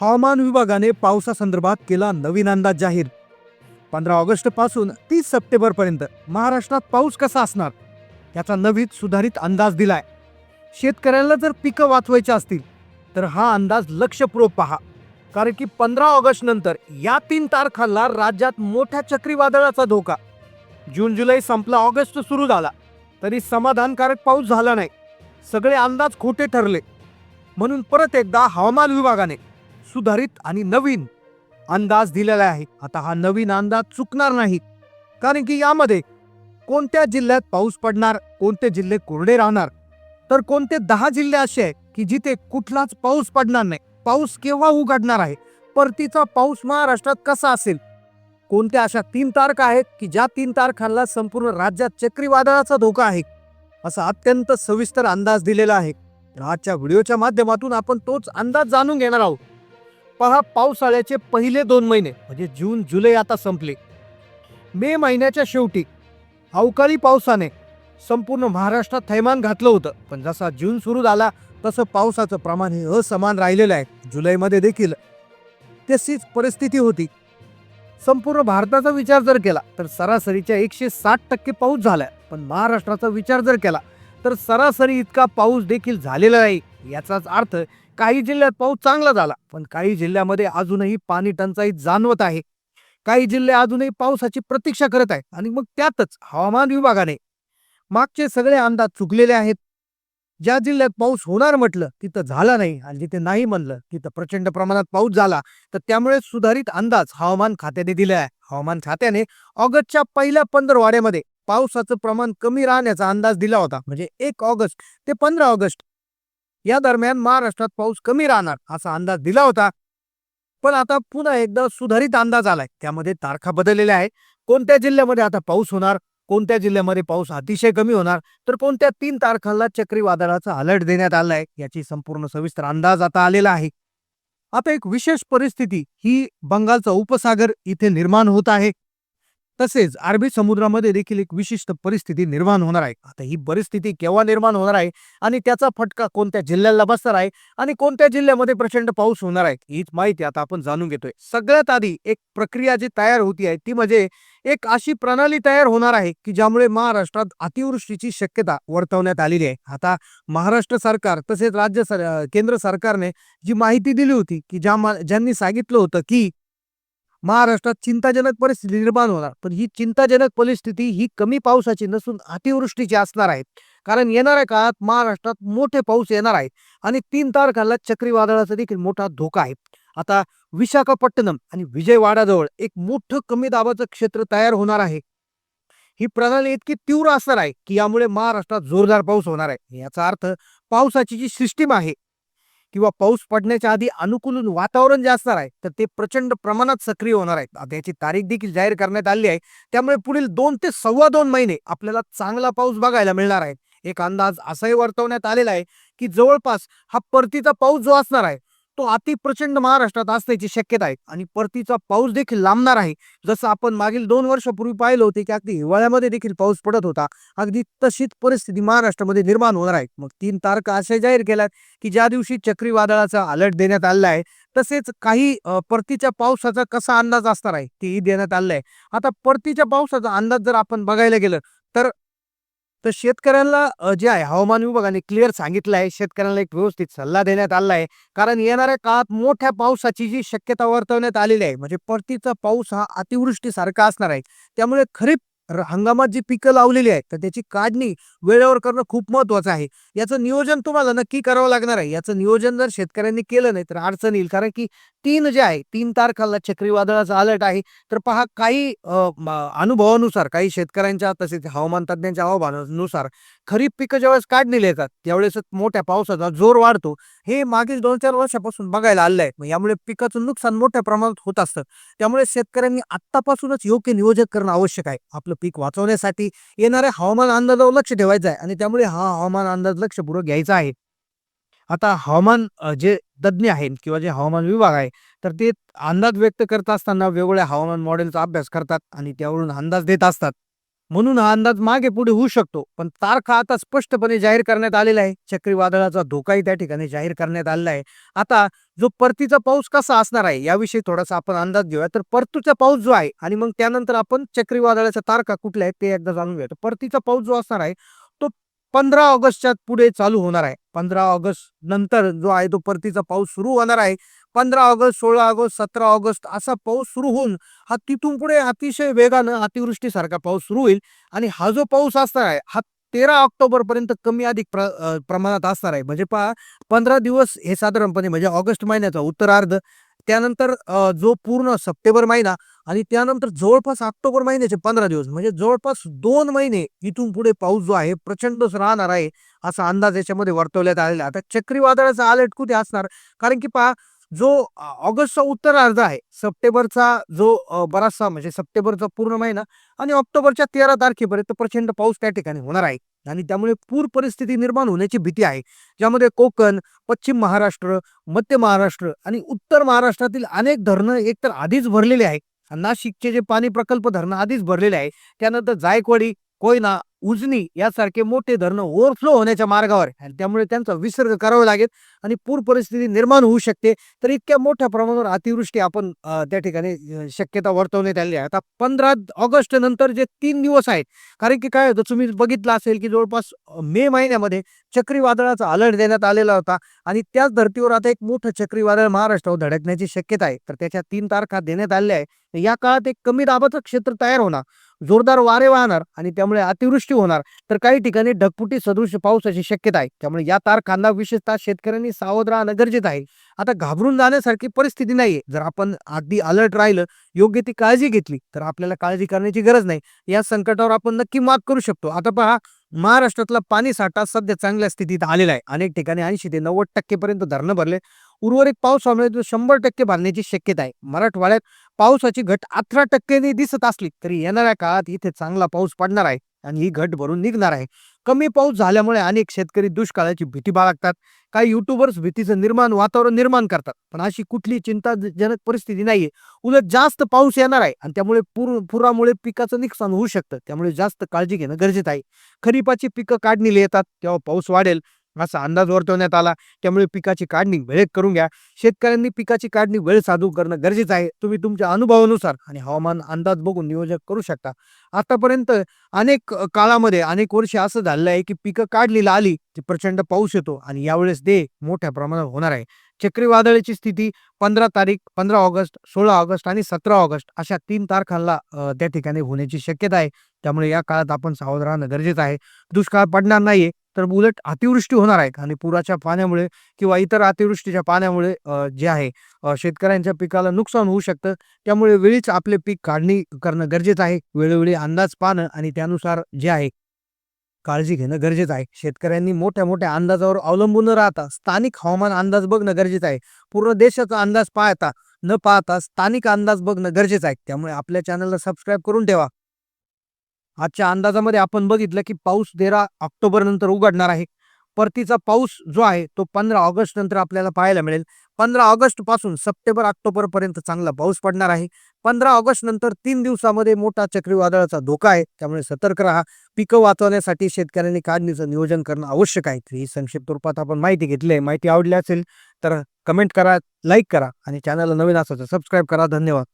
हवामान विभागाने पावसासंदर्भात केला नवीन अंदाज जाहीर. पंधरा ऑगस्टपासून तीस सप्टेंबर पर्यंत महाराष्ट्रात पाऊस कसा असणार? याचा नवीन सुधारित अंदाज दिलाय. शेतकऱ्याला जर पिकं वाचवायची असतील तर हा अंदाज लक्षपूर्वक पहा. कारण की पंधरा ऑगस्ट नंतर या तीन तारखांना राज्यात मोठ्या चक्रीवादळाचा धोका. जून जुलै संपला ऑगस्ट सुरू झाला. तरी समाधानकारक पाऊस झाला नाही. सगळे अंदाज खोटे ठरले. म्हणून परत एकदा हवामान विभागाने सुधारित आणि नवीन अंदाज दिलेला आहे. आता हा नवीन अंदाज चुकणार नाही. कारण की यामध्ये कोणत्या जिल्ह्यात पाऊस पडणार कोणते जिल्हे कोरडे राहणार तर कोणते दहा जिल्हे असे आहेत की जिथे कुठलाच पाऊस पडणार नाही. पाऊस केव्हा उघडणार आहे? परतीचा पाऊस महाराष्ट्रात कसा असेल? कोणत्या अशा तीन तारखा आहेत की ज्या तीन तारखांना संपूर्ण राज्यात चक्रीवादळाचा धोका आहे? असा अत्यंत सविस्तर अंदाज दिलेला आहे. आजच्या व्हिडिओच्या माध्यमातून आपण तोच अंदाज जाणून घेणार आहोत. पहा पावसाळ्याचे पहिले दोन महिने म्हणजे जून जुलै आता संपले. मे महिन्याच्या शेवटी अवकाळी पावसाने संपूर्ण महाराष्ट्रात थैमान घातलं होतं. पण जसा जून सुरू झाला तसं पावसाचं प्रमाण हे असमान राहिलेलं आहे. जुलैमध्ये देखील तशीच परिस्थिती होती. संपूर्ण भारताचा विचार जर केला तर सरासरीच्या एकशे साठ टक्के पाऊस झाला पण महाराष्ट्राचा विचार जर केला तर सरासरी इतका पाऊस देखील झालेला नाही. याचाच अर्थ काही जिल्ह्यात पाऊस चांगला झाला पण काही जिल्ह्यामध्ये अजूनही पाणी टंचाई जाणवत आहे. काही जिल्हे अजूनही पावसाची प्रतीक्षा करत आहेत आणि मग त्यातच हवामान विभागाने मागचे सगळे अंदाज चुकलेले आहेत. ज्या जिल्ह्यात पाऊस होणार म्हटलं तिथं झाला नाही आणि जिथे नाही म्हणलं तिथं प्रचंड प्रमाणात पाऊस झाला. तर त्यामुळे सुधारित अंदाज हवामान खात्याने दिला आहे. हवामान खात्याने ऑगस्टच्या पहिल्या पंधरवाड्यामध्ये पावसाचं प्रमाण कमी राहण्याचा अंदाज दिला होता. म्हणजे एक ऑगस्ट ते पंधरा ऑगस्ट या दरम्यान महाराष्ट्रात पाऊस कमी राहणार असा अंदाज दिला होता. पण आता पुन्हा एकदा सुधारित अंदाज आलाय. त्यामध्ये तारखा बदललेल्या आहे कोणत्या जिल्ह्यामध्ये आता पाऊस होणार? कोणत्या जिल्ह्यामध्ये पाऊस अतिशय कमी होणार? तर कोणत्या तीन तारखांना चक्रीवादळाचा अलर्ट देण्यात आलाय? याची संपूर्ण सविस्तर अंदाज आता आलेला आहे. आता एक विशेष परिस्थिती ही बंगालचा उपसागर इथे निर्माण होत आहे. तसेच अरबी समुद्रामध्ये देखील एक विशिष्ट परिस्थिती निर्माण होणार आहे. आता ही परिस्थिती केव्हा निर्माण होणार आहे आणि त्याचा फटका कोणत्या जिल्ह्याला बसणार आहे आणि कोणत्या जिल्ह्यामध्ये प्रचंड पाऊस होणार आहे हीच माहिती आता आपण जाणून घेतोय. सगळ्यात आधी एक प्रक्रिया जी तयार होती आहे ती म्हणजे एक अशी प्रणाली तयार होणार आहे की ज्यामुळे महाराष्ट्रात अतिवृष्टीची शक्यता वर्तवण्यात आलेली आहे. आता महाराष्ट्र सरकार तसेच राज्य सर केंद्र सरकारने जी माहिती दिली होती की ज्या ज्यांनी सांगितलं होतं की महाराष्ट्रात चिंताजनक परिस्थिती निर्माण होणार. पण ही चिंताजनक परिस्थिती ही कमी पावसाची नसून अतिवृष्टीची असणार आहे. कारण येणाऱ्या काळात महाराष्ट्रात मोठे पाऊस येणार आहे आणि तीन तारखाला चक्रीवादळाचा देखील मोठा धोका आहे. आता विशाखापट्टणम आणि विजयवाडाजवळ एक मोठं कमी दाबाचं क्षेत्र तयार होणार आहे. ही प्रणाली इतकी तीव्र असणार आहे की यामुळे महाराष्ट्रात जोरदार पाऊस होणार आहे. याचा अर्थ पावसाची जी सिस्टीम आहे किंवा पाऊस पडण्याच्या आधी अनुकूल वातावरण जे असणार आहे तर ते प्रचंड प्रमाणात सक्रिय होणार आहे. आता याची तारीख देखील जाहीर करण्यात आली आहे. त्यामुळे पुढील दोन ते सव्वा दोन महिने आपल्याला चांगला पाऊस बघायला मिळणार आहे. एक अंदाज असाही वर्तवण्यात आलेला आहे की जवळपास हा परतीचा पाऊस जो असणार आहे तो अति प्रचंड महाराष्ट्रात असण्याची शक्यता आहे. आणि परतीचा पाऊस देखील लांबणार आहे. जसं आपण मागील दोन वर्षापूर्वी पाहिलं होते की अगदी हिवाळ्यामध्ये देखील पाऊस पडत होता. अगदी तशीच परिस्थिती महाराष्ट्रामध्ये निर्माण होणार आहे. मग तीन तारखा असे जाहीर केल्यात की ज्या दिवशी चक्रीवादळाचा अलर्ट देण्यात आलेला आहे तसेच काही परतीच्या पावसाचा कसा अंदाज असणार आहे तेही देण्यात आलेलं आहे. आता परतीच्या पावसाचा अंदाज जर आपण बघायला गेलं तर तर शेतकऱ्यांना जे आहे हवामान विभागाने क्लिअर सांगितलं आहे. शेतकऱ्यांना एक व्यवस्थित सल्ला देण्यात आला आहे. कारण येणाऱ्या काळात मोठ्या पावसाची जी शक्यता वर्तवण्यात आलेली आहे म्हणजे परतीचा पाऊस हा अतिवृष्टीसारखा असणार आहे. त्यामुळे खरीप हंगामात जी पिकं लावलेली आहेत तर त्याची काढणी वेळेवर करणं खूप महत्वाचं आहे. याचं नियोजन तुम्हाला नक्की करावं लागणार आहे. याचं नियोजन जर शेतकऱ्यांनी केलं नाही तर अडचण येईल. कारण की तीन जे आहे तीन तारखाला चक्रीवादळाचा अलर्ट आहे. तर पहा काही अनुभवानुसार काही शेतकऱ्यांच्या तसेच हवामान तज्ज्ञांच्या अहवालानुसार खरीप पिकं ज्यावेळेस काढणीला येतात त्यावेळेस मोठ्या पावसाचा जोर वाढतो. हे मागील दोन चार वर्षापासून बघायला आलेलं आहे. मग यामुळे पिकाचं नुकसान मोठ्या प्रमाणात होत असतं. त्यामुळे शेतकऱ्यांनी आत्तापासूनच योग्य नियोजन करणं आवश्यक आहे. आपलं पीक वाचवण्यासाठी येणाऱ्या हवामान अंदाजावर लक्ष ठेवायचं आहे. आणि त्यामुळे हा हवामान अंदाज लक्षपूर्वक घ्यायचा आहे. आता हवामान जे तज्ज्ञ आहेत किंवा जे हवामान विभाग आहे तर ते अंदाज व्यक्त करत असताना वेगवेगळ्या हवामान मॉडेलचा अभ्यास करतात आणि त्यावरून अंदाज देत असतात. म्हणून हा अंदाज मागे पुढे होऊ शकतो. पण तारखा आता स्पष्टपणे जाहीर करण्यात आलेला आहे. चक्रीवादळाचा धोकाही त्या ठिकाणी जाहीर करण्यात आलेला आहे. आता जो परतीचा पाऊस कसा असणार आहे याविषयी थोडासा आपण अंदाज घेऊया. तर परतीचा पाऊस जो आहे आणि मग त्यानंतर आपण चक्रीवादळाच्या तारखा कुठल्या आहेत ते एकदा जाणून घेऊया. तर परतीचा पाऊस जो असणार आहे तो पंधरा ऑगस्टच्या पुढे चालू होणार आहे. पंधरा ऑगस्ट नंतर जो आहे तो परतीचा पाऊस सुरू होणार आहे. पंधरा ऑगस्ट सोळा ऑगस्ट सतरा ऑगस्ट असा पाऊस सुरू होऊन हा तिथून पुढे अतिशय वेगानं अतिवृष्टीसारखा पाऊस सुरू होईल. आणि हा जो पाऊस असणार आहे हा तेरा ऑक्टोबर पर्यंत कमी अधिक प्र प्रमाणात असणार आहे. म्हणजे पहा पंधरा दिवस हे साधारणपणे म्हणजे ऑगस्ट महिन्याचा उत्तरार्ध. त्यानंतर जो पूर्ण सप्टेंबर महिना आणि त्यानंतर जवळपास ऑक्टोबर महिन्याचे पंधरा दिवस म्हणजे जवळपास दोन महिने इथून पुढे पाऊस जो आहे प्रचंडच राहणार आहे असा अंदाज याच्यामध्ये वर्तवण्यात आलेला आहे. आता चक्रीवादळाचा अलर्ट कुठे असणार कारण की पहा जो ऑगस्टचा उत्तरार्ध आहे सप्टेंबरचा जो बराचसा म्हणजे सप्टेंबरचा पूर्ण महिना आणि ऑक्टोबरच्या तेरा तारखेपर्यंत प्रचंड पाऊस त्या ठिकाणी होणार आहे. आणि त्यामुळे पूर परिस्थिती निर्माण होण्याची भीती आहे. ज्यामध्ये कोकण पश्चिम महाराष्ट्र मध्य महाराष्ट्र आणि उत्तर महाराष्ट्रातील अनेक धरणं एकतर आधीच भरलेले आहे नाशिकचे जे पाणी प्रकल्प धरणं आधीच भरलेले आहे त्यानंतर जायकवाडी कोयना उजनी यासारखे मोठे धरणं ओव्हरफ्लो होण्याच्या मार्गावर आहे आणि त्यामुळे त्यांचा विसर्ग करावा लागेल आणि पूर परिस्थिती निर्माण होऊ शकते. तर इतक्या मोठ्या प्रमाणावर अतिवृष्टी आपण त्या ठिकाणी शक्यता वर्तवण्यात आली आहे. आता पंधरा ऑगस्ट नंतर जे तीन दिवस आहेत कारण की काय होतं तुम्ही बघितलं असेल की जवळपास मे महिन्यामध्ये चक्रीवादळाचा अलर्ट देण्यात आलेला होता आणि त्याच धर्तीवर आता एक मोठं चक्रीवादळ महाराष्ट्रावर धडकण्याची शक्यता आहे. तर त्याच्या तीन तारखा देण्यात आलेल्या आहे या काळात एक कमी दाबाचं क्षेत्र तयार होणार. जोरदार वारे वाहणार आणि त्यामुळे अतिवृष्टी होणार तर काही ठिकाणी ढगफुटी सदृश पावसाची शक्यता आहे. त्यामुळे या तारखांना विशेषतः शेतकऱ्यांनी सावध राहणं गरजेचं आहे. आता घाबरून जाण्यासारखी परिस्थिती नाहीये. जर आपण अगदी अलर्ट राहिलं योग्य ती काळजी घेतली तर आपल्याला काळजी करण्याची गरज नाही. या संकटावर आपण नक्की मात करू शकतो. आता पहा महाराष्ट्रातला पाणी साठा सध्या चांगल्या स्थितीत आलेला आहे. अनेक ठिकाणी ऐंशी ते नव्वद टक्केपर्यंत धरणं भरले. उर्वरित पावसामुळे तो शंभर टक्के भरण्याची शक्यता आहे. मराठवाड्यात पावसाची घट अठरा टक्क्यांनी दिसत असली तरी येणाऱ्या काळात इथे चांगला पाऊस पडणार आहे. आणि ही घट भरून निघणार आहे. कमी पाऊस झाल्यामुळे अनेक शेतकरी दुष्काळाची भीती बाळगतात. काही युट्यूबर्स भीतीचं निर्माण वातावरण निर्माण करतात. पण अशी कुठली चिंताजनक परिस्थिती नाहीये. उलट जास्त पाऊस येणार आहे आणि त्यामुळे पूर पुरामुळे पिकाचं नुकसान होऊ शकतं. त्यामुळे जास्त काळजी घेणं गरजेचं आहे. खरीपाची पिकं काढणीला येतात. तेव्हा पाऊस वाढेल. असा अंदाज वर्तवण्यात आला. त्यामुळे पिकाची काढणी वेळेत करून घ्या. शेतकऱ्यांनी पिकाची काढणी वेळ साधू करणं गरजेचं आहे. तुम्ही तुमच्या अनुभवानुसार आणि हवामान अंदाज बघून नियोजन करू शकता. आतापर्यंत अनेक काळामध्ये अनेक वर्षे असं झालेलं आहे की पिकं काढलीला आली की प्रचंड पाऊस येतो आणि यावेळेस दे मोठ्या प्रमाणात होणार आहे. चक्रीवादळाची स्थिती पंधरा तारीख पंधरा ऑगस्ट सोळा ऑगस्ट आणि सतरा ऑगस्ट अशा तीन तारखांना त्या ठिकाणी होण्याची शक्यता आहे. त्यामुळे या काळात आपण सावध राहणं गरजेचं आहे. दुष्काळ पडणार नाहीये. तर उलट अतिवृष्टी होणार आहे आणि पुराच्या पाण्यामुळे किंवा इतर अतिवृष्टीच्या पाण्यामुळे जे आहे शेतकऱ्यांच्या पिकाला नुकसान होऊ शकतं. त्यामुळे वेळीच आपले पीक काढणी करणं गरजेचं आहे. वेळोवेळी अंदाज पाहणं आणि त्यानुसार जे आहे काळजी घेणं गरजेचं आहे. शेतकऱ्यांनी मोठ्या मोठ्या अंदाजावर अवलंबून राहता स्थानिक हवामान अंदाज बघणं गरजेचं आहे. पूर्ण देशाचा अंदाज पाहता न पाहता स्थानिक अंदाज बघणं गरजेचं आहे. त्यामुळे आपल्या चॅनलला सबस्क्राईब करून ठेवा. आजच्या अंदाजामध्ये आपण बघितलं की पाऊस तेरा ऑक्टोबर नंतर उघडणार आहे. परतीचा पाऊस जो आहे तो पंधरा ऑगस्ट नंतर आपल्याला पाहायला मिळेल. पंधरा ऑगस्टपासून सप्टेंबर ऑक्टोबर पर्यंत चांगला पाऊस पडणार आहे. पंधरा ऑगस्ट नंतर तीन दिवसामध्ये मोठा चक्रीवादळाचा धोका आहे. त्यामुळे सतर्क राहा. पिकं वाचवण्यासाठी शेतकऱ्यांनी काढणीचं नियोजन करणं आवश्यक आहे. ही संक्षिप्त रूपात आपण माहिती घेतली आहे. माहिती आवडली असेल तर कमेंट करा लाईक करा आणि चॅनलला नवीन असायचं सबस्क्राईब करा. धन्यवाद.